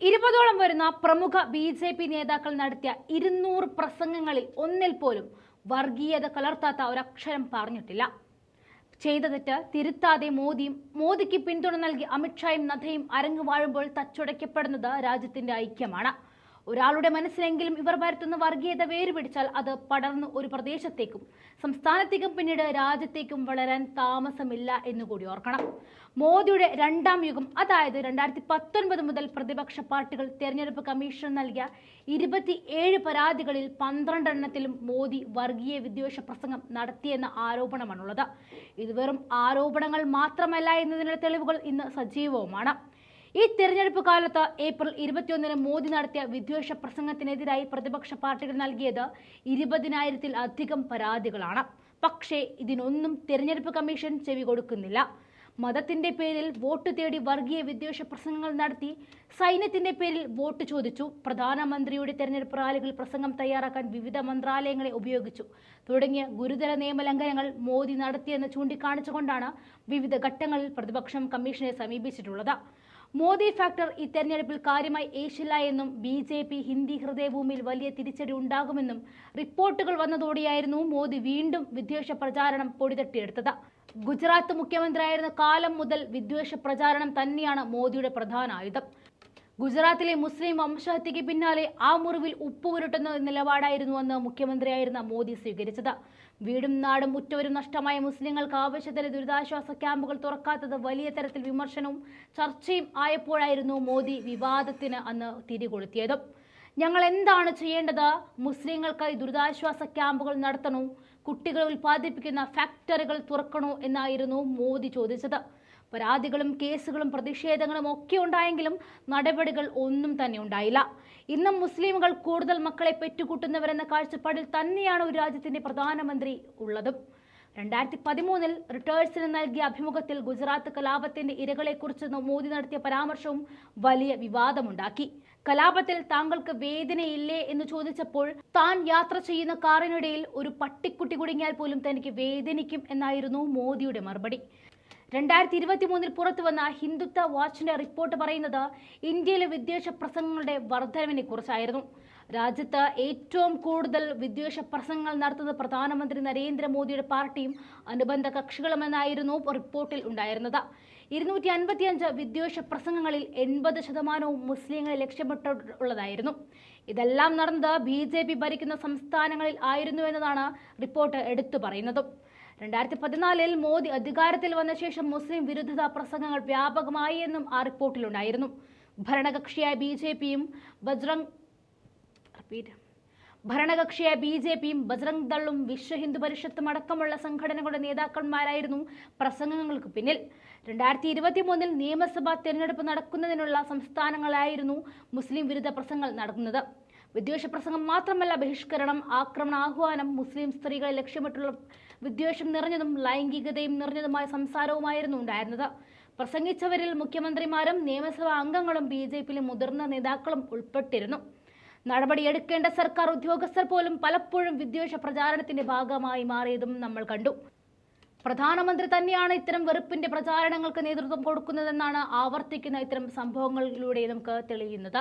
ഇരുപതോളം വരുന്ന പ്രമുഖ ബി ജെ പി നേതാക്കൾ നടത്തിയ ഇരുന്നൂറ് പ്രസംഗങ്ങളിൽ ഒന്നിൽ പോലും വർഗീയത കലർത്താത്ത ഒരക്ഷരം പറഞ്ഞിട്ടില്ല. ചെയ്ത തെറ്റ് തിരുത്താതെ മോദിയും മോദിക്ക് പിന്തുണ നൽകി അമിത്ഷായും നദ്ദയും അരങ്ങു വാഴുമ്പോൾ തച്ചുടയ്ക്കപ്പെടുന്നത് രാജ്യത്തിന്റെ ഐക്യമാണ്. ഒരാളുടെ മനസ്സിലെങ്കിലും ഇവർ വരുത്തുന്ന വർഗീയത വേരുപിടിച്ചാൽ അത് പടർന്ന് ഒരു പ്രദേശത്തേക്കും സംസ്ഥാനത്തേക്കും പിന്നീട് രാജ്യത്തേക്കും വളരാൻ താമസമില്ല എന്ന് കൂടി ഓർക്കണം. മോദിയുടെ രണ്ടാം യുഗം അതായത് രണ്ടായിരത്തി പത്തൊൻപത് മുതൽ പ്രതിപക്ഷ പാർട്ടികൾ തെരഞ്ഞെടുപ്പ് കമ്മീഷൻ നൽകിയ ഇരുപത്തിയേഴ് പരാതികളിൽ പന്ത്രണ്ടെണ്ണത്തിലും മോദി വർഗീയ വിദ്വേഷ പ്രസംഗം നടത്തിയെന്ന ആരോപണമാണുള്ളത്. ഇത് വെറും ആരോപണങ്ങൾ മാത്രമല്ല എന്നതിനുള്ള തെളിവുകൾ ഇന്ന് സജീവവുമാണ്. ഈ തിരഞ്ഞെടുപ്പ് കാലത്ത് ഏപ്രിൽ ഇരുപത്തിയൊന്നിന് മോദി നടത്തിയ വിദ്വേഷ പ്രസംഗത്തിനെതിരായി പ്രതിപക്ഷ പാർട്ടികൾ നൽകിയത് ഇരുപതിനായിരത്തിൽ അധികം പരാതികളാണ്. പക്ഷേ ഇതിനൊന്നും തിരഞ്ഞെടുപ്പ് കമ്മീഷൻ ചെവി കൊടുക്കുന്നില്ല. മതത്തിന്റെ പേരിൽ വോട്ട് തേടി വർഗീയ വിദ്വേഷ പ്രസംഗങ്ങൾ നടത്തി സൈന്യത്തിന്റെ പേരിൽ വോട്ട് ചോദിച്ചു. പ്രധാനമന്ത്രിയുടെ തെരഞ്ഞെടുപ്പ് റാലികൾ പ്രസംഗം തയ്യാറാക്കാൻ വിവിധ മന്ത്രാലയങ്ങളെ ഉപയോഗിച്ചു. തുടങ്ങിയ ഗുരുതര നിയമലംഘനങ്ങൾ മോദി നടത്തിയെന്ന് ചൂണ്ടിക്കാണിച്ചുകൊണ്ടാണ് വിവിധ ഘട്ടങ്ങളിൽ പ്രതിപക്ഷം കമ്മീഷനെ സമീപിച്ചിട്ടുള്ളത്. മോദി ഫാക്ടർ ഈ തെരഞ്ഞെടുപ്പിൽ കാര്യമായി ഏശില്ല എന്നും ബി ജെ പി ഹിന്ദി ഹൃദയഭൂമിയിൽ വലിയ തിരിച്ചടി ഉണ്ടാകുമെന്നും റിപ്പോർട്ടുകൾ വന്നതോടെയായിരുന്നു മോദി വീണ്ടും വിദ്വേഷ പ്രചാരണം പൊടിതട്ടിയെടുത്തത്. ഗുജറാത്ത് മുഖ്യമന്ത്രിയായിരുന്ന കാലം മുതൽ വിദ്വേഷ പ്രചാരണം തന്നെയാണ് മോദിയുടെ പ്രധാന ആയുധം. ഗുജറാത്തിലെ മുസ്ലിം വംശഹത്യയ്ക്ക് പിന്നാലെ ആ മുറിവിൽ ഉപ്പ് ഉരുട്ടുന്ന നിലപാടായിരുന്നു അന്ന് മുഖ്യമന്ത്രിയായിരുന്ന മോദി സ്വീകരിച്ചത്. വീടും നാടും ഉറ്റവരും നഷ്ടമായ മുസ്ലിങ്ങൾക്ക് ആവശ്യത്തിന് ദുരിതാശ്വാസ ക്യാമ്പുകൾ തുറക്കാത്തത് വലിയ തരത്തിൽ വിമർശനവും ചർച്ചയും ആയപ്പോഴായിരുന്നു മോദി വിവാദത്തിന് അന്ന് തിരികൊളുത്തിയത്. ഞങ്ങൾ എന്താണ് ചെയ്യേണ്ടത്? മുസ്ലിങ്ങൾക്കായി ദുരിതാശ്വാസ ക്യാമ്പുകൾ നടത്തണോ? കുട്ടികളെ ഉൽപ്പാദിപ്പിക്കുന്ന ഫാക്ടറികൾ തുറക്കണോ? എന്നായിരുന്നു മോദി ചോദിച്ചത്. പരാതികളും കേസുകളും പ്രതിഷേധങ്ങളും ഒക്കെ ഉണ്ടായെങ്കിലും നടപടികൾ ഒന്നും തന്നെ ഉണ്ടായില്ല. ഇന്നും മുസ്ലിമുകൾ കൂടുതൽ മക്കളെ പെറ്റുകൂട്ടുന്നവരെന്ന കാഴ്ചപ്പാടിൽ തന്നെയാണ് ഒരു രാജ്യത്തിന്റെ പ്രധാനമന്ത്രി ഉള്ളതും. രണ്ടായിരത്തി പതിമൂന്നിൽ റിട്ടേഴ്സിന് നൽകിയ അഭിമുഖത്തിൽ ഗുജറാത്ത് കലാപത്തിന്റെ ഇരകളെക്കുറിച്ച് മോദി നടത്തിയ പരാമർശവും വലിയ വിവാദമുണ്ടാക്കി. കലാപത്തിൽ താങ്കൾക്ക് വേദനയില്ലേ എന്ന് ചോദിച്ചപ്പോൾ താൻ യാത്ര ചെയ്യുന്ന കാറിനിടയിൽ ഒരു പട്ടിക്കുട്ടി കുടുങ്ങിയാൽ പോലും തനിക്ക് വേദനിക്കും എന്നായിരുന്നു മോദിയുടെ മറുപടി. രണ്ടായിരത്തി ഇരുപത്തി മൂന്നിൽ പുറത്തു വന്ന ഹിന്ദുത്വ വാച്ചിന്റെ റിപ്പോർട്ട് പറയുന്നത് ഇന്ത്യയിലെ വിദ്വേഷ പ്രസംഗങ്ങളുടെ വർധനവിനെ കുറിച്ചായിരുന്നു രാജ്യത്ത് ഏറ്റവും കൂടുതൽ വിദ്വേഷ പ്രസംഗങ്ങൾ നടത്തുന്നത് പ്രധാനമന്ത്രി നരേന്ദ്രമോദിയുടെ പാർട്ടിയും അനുബന്ധ കക്ഷികളുമെന്നായിരുന്നു റിപ്പോർട്ടിൽ ഉണ്ടായിരുന്നത്. ഇരുന്നൂറ്റി അൻപത്തിയഞ്ച് വിദ്വേഷ പ്രസംഗങ്ങളിൽ എൺപത് ശതമാനവും മുസ്ലിങ്ങളെ ലക്ഷ്യമിട്ടുള്ളതായിരുന്നു. ഇതെല്ലാം നടന്നത് ബി ഭരിക്കുന്ന സംസ്ഥാനങ്ങളിൽ ആയിരുന്നു എന്നതാണ് റിപ്പോർട്ട് എടുത്തു പറയുന്നത്. രണ്ടായിരത്തി പതിനാലിൽ മോദി അധികാരത്തിൽ വന്ന ശേഷം മുസ്ലിം വിരുദ്ധത പ്രസംഗങ്ങൾ വ്യാപകമായി എന്നും ആ റിപ്പോർട്ടിലുണ്ടായിരുന്നു. ഭരണകക്ഷിയായ ബി ജെ പിയും ബജ്രംഗ് ഭരണകക്ഷിയായ ബി ജെ പിയും ബജ്രംഗ് ദളും വിശ്വ ഹിന്ദു പരിഷത്തും അടക്കമുള്ള സംഘടനകളുടെ നേതാക്കന്മാരായിരുന്നു പ്രസംഗങ്ങൾക്ക് പിന്നിൽ. രണ്ടായിരത്തി ഇരുപത്തി മൂന്നിൽ നിയമസഭാ തെരഞ്ഞെടുപ്പ് നടക്കുന്നതിനുള്ള സംസ്ഥാനങ്ങളായിരുന്നു മുസ്ലിം വിരുദ്ധ പ്രസംഗങ്ങൾ നടക്കുന്നത് വിദ്വേഷ പ്രസംഗം മാത്രമല്ല ബഹിഷ്കരണം ആക്രമണ ആഹ്വാനം മുസ്ലിം സ്ത്രീകളെ ലക്ഷ്യമിട്ടുള്ള വിദ്വേഷം നിറഞ്ഞതും ലൈംഗികതയും നിറഞ്ഞതുമായ സംസാരവുമായിരുന്നു ഉണ്ടായിരുന്നത്. പ്രസംഗിച്ചവരിൽ മുഖ്യമന്ത്രിമാരും നിയമസഭാ അംഗങ്ങളും ബി ജെ പിയിലെ മുതിർന്ന നേതാക്കളും ഉൾപ്പെട്ടിരുന്നു. നടപടിയെടുക്കേണ്ട സർക്കാർ ഉദ്യോഗസ്ഥർ പോലും പലപ്പോഴും വിദ്വേഷ പ്രചാരണത്തിന്റെ ഭാഗമായി മാറിയതും നമ്മൾ കണ്ടു. പ്രധാനമന്ത്രി തന്നെയാണ് ഇത്തരം വെറുപ്പിന്റെ പ്രചാരണങ്ങൾക്ക് നേതൃത്വം കൊടുക്കുന്നതെന്നാണ് ആവർത്തിക്കുന്ന ഇത്തരം സംഭവങ്ങളിലൂടെ നമുക്ക് തെളിയുന്നത്.